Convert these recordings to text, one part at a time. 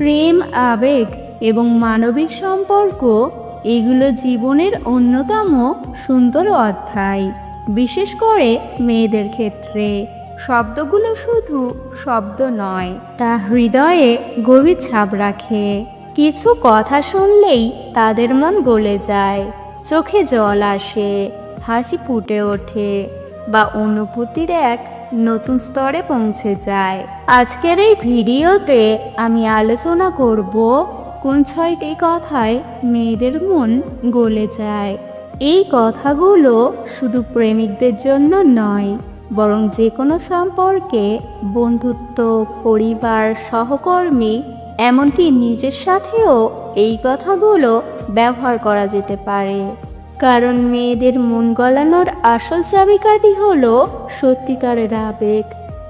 প্রেম, আবেগ এবং মানবিক সম্পর্ক এগুলো জীবনের অন্যতম সুন্দর অধ্যায়, বিশেষ করে মেয়েদের ক্ষেত্রে। শব্দগুলো শুধু শব্দ নয়, তা হৃদয়ে গভীর ছাপ রাখে। কিছু কথা শুনলেই তাদের মন গলে যায়, চোখে জল আসে, হাসি ফুটে ওঠে বা অনুভূতির এক নতুন স্তরে পৌঁছে যায়। আজকের এই ভিডিওতে আমি আলোচনা করব কোন ছয়টি কথায় মেয়েদের মন গলে যায়। এই কথাগুলো শুধু প্রেমিকদের জন্য নয়, বরং যে কোনো সম্পর্কে বন্ধুত্ব, পরিবার, সহকর্মী, এমনকি নিজের সাথেও এই কথাগুলো ব্যবহার করা যেতে পারে। কারণ মেয়েদের মন গলানোর আসল চাবিকাঠি হল সত্যিকারের আবেগ,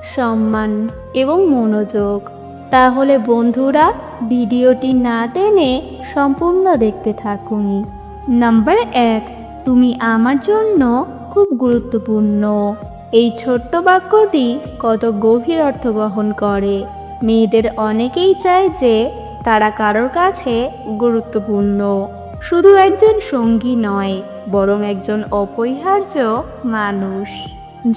সম্মান এবং মনোযোগ। তাহলে বন্ধুরা, ভিডিওটি না টেনে সম্পূর্ণ দেখতে থাকুন। নাম্বার এক, তুমি আমার জন্য খুব গুরুত্বপূর্ণ। এই ছোট্ট বাক্যটি কত গভীর অর্থ বহন করে। মেয়েদের অনেকেই চায় যে তারা কারোর কাছে গুরুত্বপূর্ণ। শুধু একজন সঙ্গী নয়, বরং একজন অপরিহার্য মানুষ।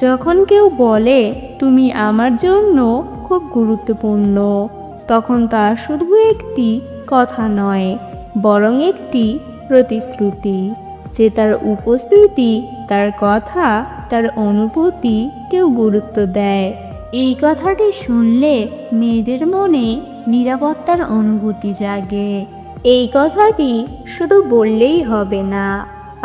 যখন কেউ বলে, তুমি আমার জন্য খুব গুরুত্বপূর্ণ, তখন তা শুধু একটি কথা নয়, বরং একটি প্রতিশ্রুতি, যে তার উপস্থিতি, তার কথা, তার অনুভূতি কেউ গুরুত্ব দেয়। এই কথাটি শুনলে মেয়েদের মনে নিরাপত্তার অনুভূতি জাগে। এই কথাটি শুধু বললেই হবে না।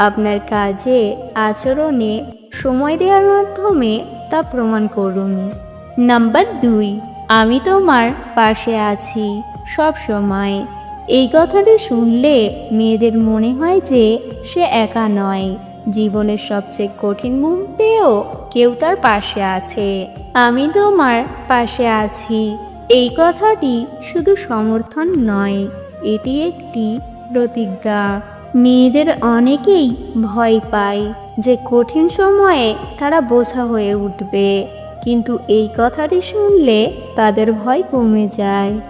আপনার কাজে, আচরণে, সময় দেওয়ার মাধ্যমে তা প্রমাণ করুন। নাম্বার দুই, আমি তোমার পাশে আছি সব সময় এই কথাটি শুনলে মেয়েদের মনে হয় যে সে একা নয়। জীবনের সবচেয়ে কঠিন মুহূর্তেও কেউ তার পাশে আছে। আমি তোমার পাশে আছি। এই কথাটি শুধু সমর্থন নয়, এটি একটি প্রতিজ্ঞা। মেয়েদের অনেকেই ভয় পায় যে কঠিন সময়ে তারা বোঝা হয়ে উঠবে। কিন্তু এই কথাটি শুনলে তাদের ভয় কমে যায়।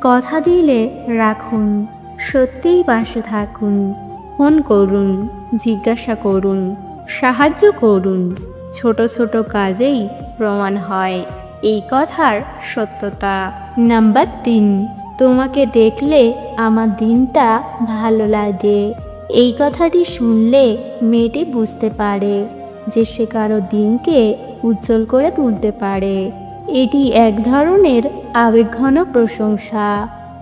কথা দিলে রাখুন, সত্যিই পাশে থাকুন। ফোন করুন, জিজ্ঞাসা করুন, সাহায্য করুন। ছোট ছোট কাজেই প্রমাণ হয়। এই কথার সত্যতা। নাম্বার তিন। তোমাকে দেখলে আমার দিনটা ভালো লাগে। এই কথাটি শুনলে মেয়েটি বুঝতে পারে যে সে কারও দিনকে উজ্জ্বল করে তুলতে পারে। এটি এক ধরনের আবেগঘন প্রশংসা,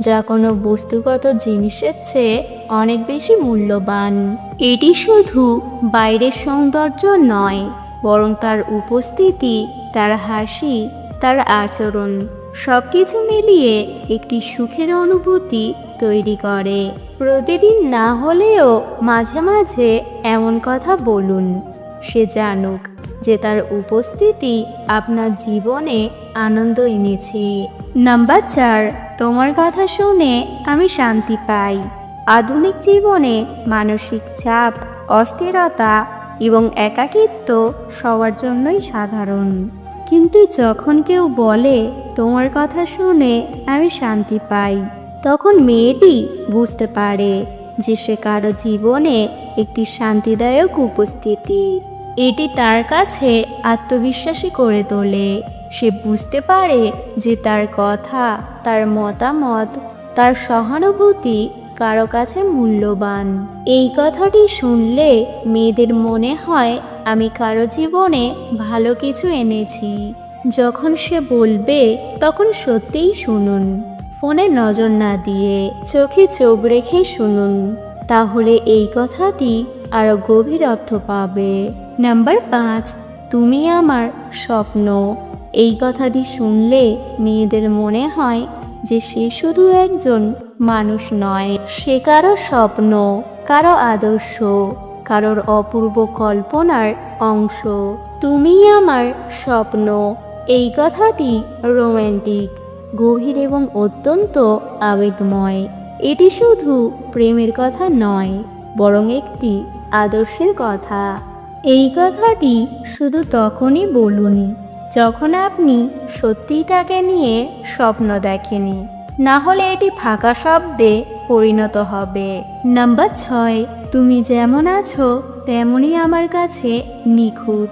যা কোনো বস্তুগত জিনিসের চেয়ে অনেক বেশি মূল্যবান। এটি শুধু বাইরের সৌন্দর্য নয়, বরং তার উপস্থিতি, তার হাসি, তার আচরণ সব কিছু মিলিয়ে একটি সুখের অনুভূতি তৈরি করে। প্রতিদিন না হলেও মাঝে মাঝে এমন কথা বলুন। সে জানুক যে তার উপস্থিতি আপনার জীবনে আনন্দ এনেছে। নাম্বার চার, তোমার কথা শুনে আমি শান্তি পাই। আধুনিক জীবনে মানসিক চাপ, অস্থিরতা এবং একাকিত্ব সবার জন্যই সাধারণ। কিন্তু যখন কেউ বলে, তোমার কথা শুনে আমি শান্তি পাই, তখন মেয়েটি বুঝতে পারে যে সে কারও জীবনে একটি শান্তিদায়ক উপস্থিতি। এটি তার কাছে আত্মবিশ্বাসী করে তোলে। সে বুঝতে পারে যে তার কথা, তার মতামত, তার সহানুভূতি কারও কাছে মূল্যবান। এই কথাটি শুনলে মেয়েদের মনে হয় আমি কারও জীবনে ভালো কিছু এনেছি। যখন সে বলবে, তখন সত্যিই শুনুন। ফোনে নজর না দিয়ে চোখে চোখ রেখে শুনুন। তাহলে এই কথাটি আরও গভীর অর্থ পাবে। নাম্বার পাঁচ, তুমি আমার স্বপ্ন। এই কথাটি শুনলে মেয়েদের মনে হয় যে সে শুধু একজন মানুষ নয়, সে কারও স্বপ্ন, কারও আদর্শ। কারোর অপূর্ব কল্পনার অংশ। তুমি আমার স্বপ্ন। এই কথাটি রোম্যান্টিক গভীর এবং অত্যন্ত আবেগময়। এটি শুধু প্রেমের কথা নয়, বরং একটি আদর্শের কথা। এই কথাটি শুধু তখনই বলুন, যখন আপনি সত্যিই তাকে নিয়ে স্বপ্ন দেখেনি না হলে এটি ফাঁকা শব্দে পরিণত হবে। নাম্বার ছয়, তুমি যেমন আছো তেমনই আমার কাছে নিখুঁত।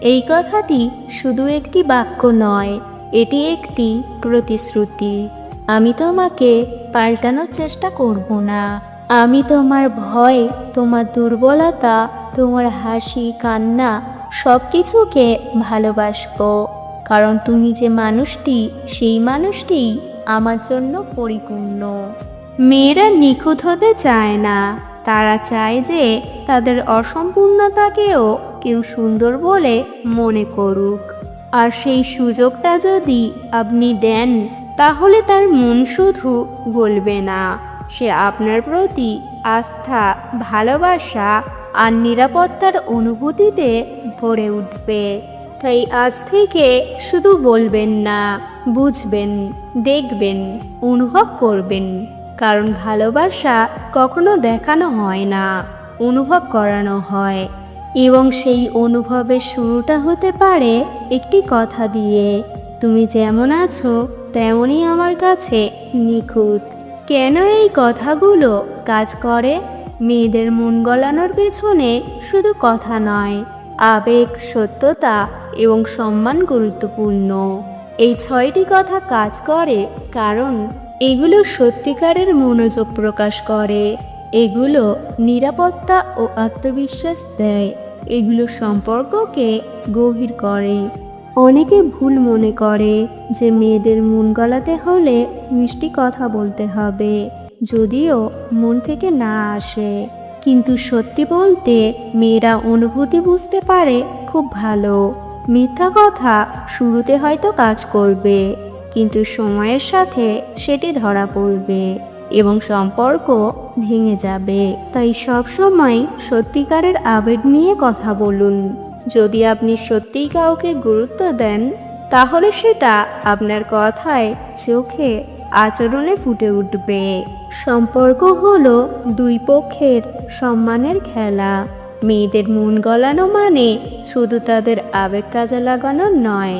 এই কথাটি শুধু একটি বাক্য নয়, এটি একটি প্রতিশ্রুতি। আমি তোমাকে পাল্টানোর চেষ্টা করব না। আমি তোমার ভয়, তোমার দুর্বলতা, তোমার হাসি, কান্না সব কিছুকে ভালোবাসবো। কারণ তুমি যে মানুষটি, সেই মানুষটি আমার জন্য পরিপূর্ণ। মেয়েরা নিখুঁত হতে চায় না। তারা চায় যে তাদের অসম্পূর্ণতাকেও কেউ সুন্দর বলে মনে করুক। আর সেই সুযোগটা যদি আপনি দেন, তাহলে তার মন শুধু বলবে না। সে আপনার প্রতি আস্থা, ভালোবাসা আর নিরাপত্তার অনুভূতিতে ভরে উঠবে। তাই আজ থেকে শুধু বলবেন না। বুঝবেন, দেখবেন, অনুভব করবেন। কারণ ভালোবাসা কখনো দেখানো হয় না, অনুভব করানো হয়। এবং সেই অনুভবের শুরুটা হতে পারে একটি কথা দিয়ে। তুমি যেমন আছো, তেমনই আমার কাছে নিখুঁত। কেন এই কথাগুলো কাজ করে? মেয়েদের মন গলানোর পেছনে শুধু কথা নয়, আবেগ, সত্যতা এবং সম্মান গুরুত্বপূর্ণ। এই ছয়টি কথা কাজ করে কারণ এগুলো সত্যিকারের মনোযোগ প্রকাশ করে। এগুলো নিরাপত্তা ও আত্মবিশ্বাস দেয়। এগুলো সম্পর্ককে গভীর করে। অনেকে ভুল মনে করে যে মেয়েদের মন গলাতে হলে মিষ্টি কথা বলতে হবে, যদিও মন থেকে না আসে। কিন্তু সত্যি বলতে মেয়েরা অনুভূতি বুঝতে পারে খুব ভালো। মিথ্যা কথা শুরুতে হয়তো কাজ করবে, কিন্তু সময়ের সাথে সেটি ধরা পড়বে এবং সম্পর্ক ভেঙে যাবে। তাই সব সময় সত্যিকারের আবেগ নিয়ে কথা বলুন। যদি আপনি সত্যিই কাউকে গুরুত্ব দেন, তাহলে সেটা আপনার কথায়, চোখে, আচরণে ফুটে উঠবে। সম্পর্ক হলো দুই পক্ষের সম্মানের খেলা। মেয়েদের মন গলানো মানে শুধু তাদের আবেগ কাজে লাগানো নয়,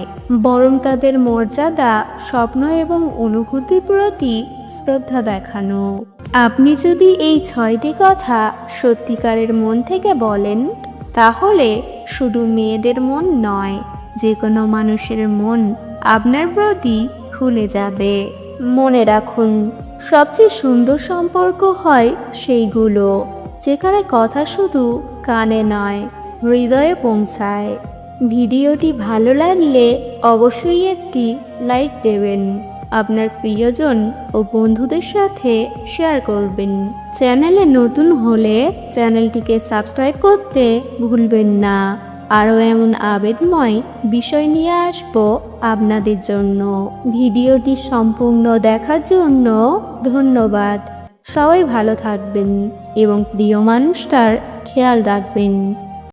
বরং তাদের মর্যাদা, স্বপ্ন এবং অনুভূতির প্রতি শ্রদ্ধা দেখানো। আপনি যদি এই ছয়টি কথা সত্যিকারের মন থেকে বলেন, তাহলে শুধু মেয়েদের মন নয় যে কোনো মানুষের মন আপনার প্রতি খুলে যাবে। মনে রাখুন, সবচেয়ে সুন্দর সম্পর্ক হয় সেইগুলো, যেখানে কথা শুধু কানে নয়, হৃদয়ে পৌঁছায়। ভিডিওটি ভালো লাগলে অবশ্যই একটি লাইক দেবেন। আপনার প্রিয়জন ও বন্ধুদের সাথে শেয়ার করবেন। চ্যানেলে নতুন হলে চ্যানেলটিকে সাবস্ক্রাইব করতে ভুলবেন না। আরও এমন আবেদময় বিষয় নিয়ে আসব আপনাদের জন্য। ভিডিওটি সম্পূর্ণ দেখার জন্য ধন্যবাদ। সবাই ভালো থাকবেন এবং প্রিয় মানুষটার খেয়াল রাখবেন।